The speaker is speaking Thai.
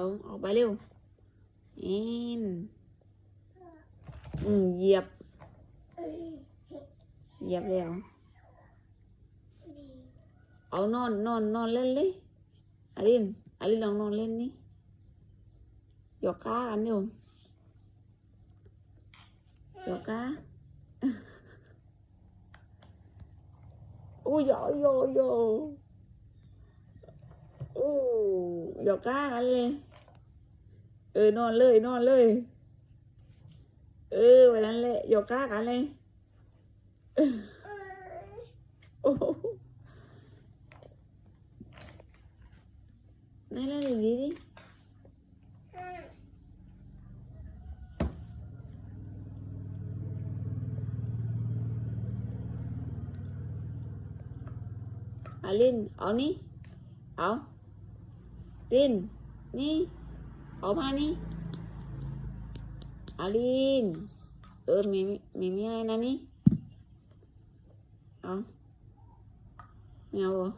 เอาออกไปเร็วอ็นอืมเหยียบ เหยียบแล้วเอานอนนอนนอนเล่นเลยอารินอารินลองนอนเล่นนี่หยอกก้ากันอยู่หยอกก้าอู้ยโยโยอู้หยอกก้ากันเลย เออนอนเลยนอนเลย เออไปนั้นเลยหยอกก้ากันเลยโอ้โหไหนเล่นดีดิอาลินเอานี่เอาลินนี่ เอาผ้านี่อาลิน เออมีมีมีอะไรนะนี่ เอาไม่เอาเหรอ